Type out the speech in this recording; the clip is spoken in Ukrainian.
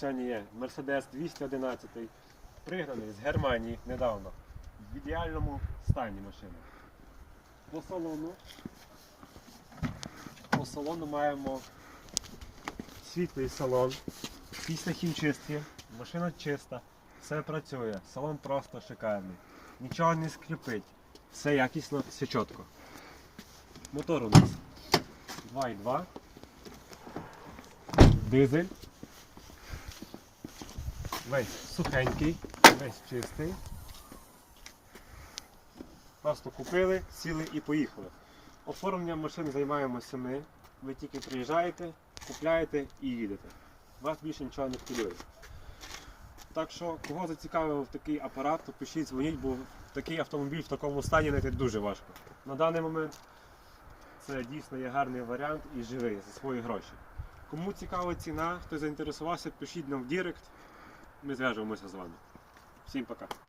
сьогодні є Mercedes 211, пригнаний з Германії недавно. В ідеальному стані машина. По салону. По салону маємо світлий салон. Після хімчистки. Машина чиста, все працює, салон просто шикарний. Нічого не скрипить. Все якісно, все чітко. Мотор у нас 2.2. Дизель. Весь сухенький, весь чистий. Просто купили, сіли і поїхали. Оформленням машин займаємося ми. Ви тільки приїжджаєте, купляєте і їдете. Вас більше нічого не хвилює. Так що, кого зацікавив такий апарат, то пишіть, дзвоніть, бо такий автомобіль в такому стані знайти дуже важко. На даний момент це дійсно є гарний варіант і живий за свої гроші. Кому цікава ціна, хто заінтересувався, пишіть нам в Директ. Ми зв'яжемося з вами. Всім пока.